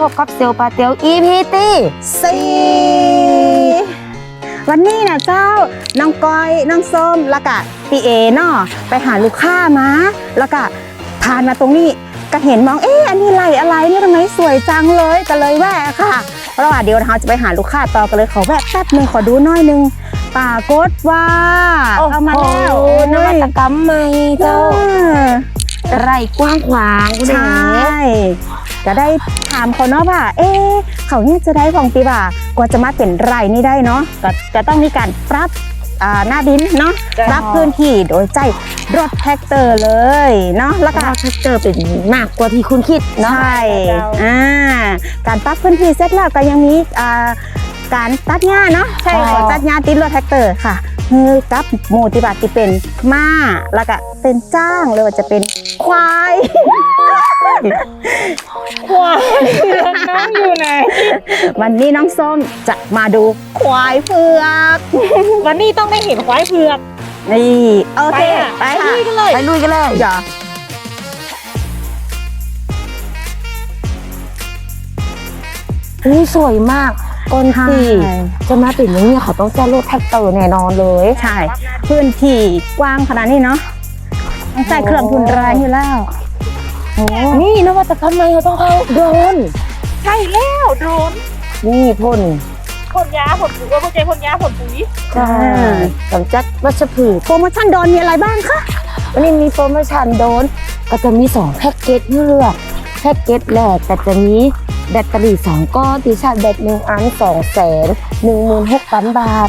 พบกับเซลลปาเตียว EP ที่สี่วันนี้นะเจ้า น้องก้อย น้องส้ม แล้วก็พี่เอเนาะไปหาลูกค้ามา แล้วก็ทานมาตรงนี้ก็เห็นมอง เอ๊ะอันนี้ไรอะไรเนี่ยทำไมสวยจังเลย ก็เลยแวะค่ะเพราะว่าเดี๋ยวเราจะไปหาลูกค้าต่อกันเลยขอแวะแป๊บหนึงขอดูหน้อยหนึงปรากฏว่าเข้ามาแล้วโอ้โหนวัตกรรมใหม่เจ้าเออไร่กว้างขวางคุณใชเอ๋่จะได้ถามเขาเนาะว่าเอ๊ะเขาเนี่ยจะได้ของปีบ่ากว่าจะมาเป็นไร่นี่ได้เนาะก็จะต้องมีการปรับอ่าหน้าดินเนาะจ้ะปรับพื้นที่โดยใจรถแท็กเตอร์เลยเนาะแล้วก็ก็ถ้าเจอเป็นมากกว่าที่คุณคิดเนาะใช่อ่าการปรับพื้นที่เสร็จแล้วก็ยังมีอ่าการตัดหญ้าเนาะใช่ขอตัดหญ้าติดรถแท็กเตอร์ค่ะเฮ้ยกับหมูติบัติที่เป็นม้าแล้วก็เป็นจ้างหรือว่าจะเป็นควาย ว้ายน้องอยู่ไหน วันนี้น้องส้มจะมาดูควายเผือกวันนี้ต้องได้เห็นควายเผือก นี่โอเคไปไปค่ะค่ะลุยกันเลยไปลุยกันเลยเดี๋ยวนี่สวยมากก้นใช่ปีจะมาเป็นอย่างนี้เขาต้องแจ้งรถแท็กเตอร์แน่นอนเลย ใช่ พื้นที่กว้างขนาดนี้เนาะต้องใส่เครื่องทุนแรงอยู่แล้วโอ้ นี่นวัตกรรมใหม่เขาต้องเข้าโดรนใช่แล้วโดรนนี่พ่นพ่นยาพ่นปุ๋ยว่าเข้าใจพ่นยาพ่นปุ๋ยใช่กำจัดวัชพืชโปรโมชั่นโดนมีอะไรบ้างคะวันนี้มีโปรโมชั่นโดนก็จะมี2แพ็กเกจให้เลือกแพ็กเกจแรกก็จะมีแบตเตอรี่2ก้อนที่ชาร์จแบต1อัน2แสน16,000บาท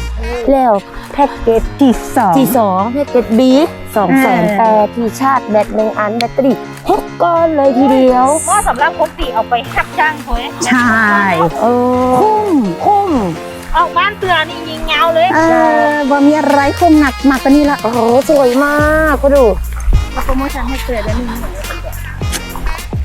แล้วแพ็กเกจที่สองที่2แพ็กเกจ B 2แสนอ่าแปดที่ชาร์จแบต1อันแบตเตอรี่6ก้ อนเลยทีเดียวเหมาะสำหรับคนตีเอาไปขับจ้างเขาเองใช่ เออ คุ้มคุ้มออกบ้านเตือนี่ยิงเงาเลยเออบ่มีอะไรคุ้มหนักมากกว่านี้ละ โอ้โหสวยมากก็ดูโปรโมชั่นให้เตือนแล้วนี่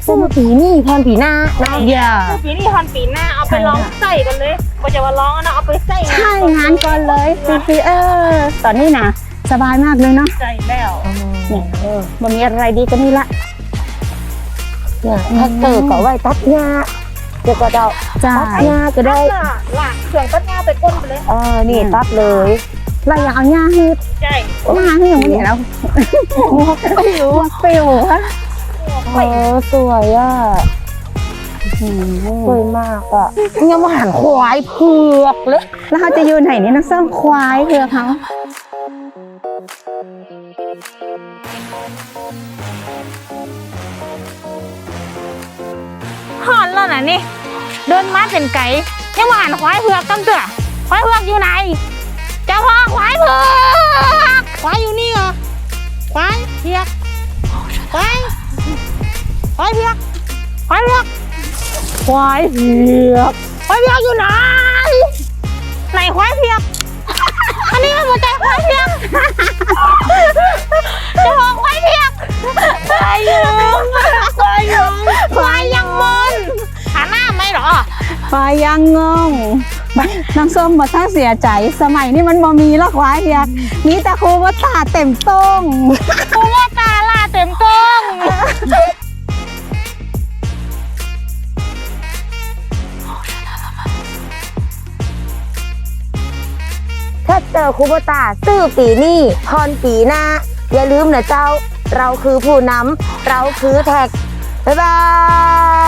ซึ่งปีนี้พรปีหน้าเนาะอย่าปีนี้ฮอนปีหน้าเอาไปใช่ลองใส่กันเลยก็จะว่าลองนะเอาไปใส่ใช่งานก่อนเลยฟรีๆเออ ตอนนี้นะสบายมากเลยเนาะใจแล้วเนี่ยเออบ่มีอะไรดีกว่านี้ละ เนี่ยแท็กเตอร์ก็ไว้ตัดหญ้าเดี๋ยวก็เดาจ้าตัดหญ้าก็ได้ล่ะหลักเครื่องตัดเงาไปก้นไปเลยเออนี่ตัดเลยเราอยากเอาหญ้าให้ใช่หญ้าให้อย่างนี้แล้วหัวปิวหัวปิวฮะเออสวยอะสวยมากอะยังมาหันควายเผือกเลยแล้วเขาจะอยู่ไหนนี่น้องส้มควายเพื่อเขา นแล้วนะนี่เดินมาเป็นไก่ยังมาหันควายเผือกตั้งเตือควายเผือกอยู่ไหนเจ้าพ่อควายเผือกควายอยู่นี่เหรอควายเผือกควายควายเผือกควายเผือกควายเผือกควายเผือกอยู่ไหนไหนควายเผือกอันนี้มันหัวใจควายเผือกเจ้าขอควายเผือก ยยังงงน้องส้มมาถ้าเสียใจ สมัยนี้มันบ่มีแล้วควายเผือกมีแต่ครูว่าตาเต็มโต้งกูว่าตาลาเต็มต้งถ้าเจอคูโบตาซื้อปีนี้พรปีหน้า อย่าลืมนะเจ้า เราคือผู้นำเราคือแท็ก บ๊ายบาย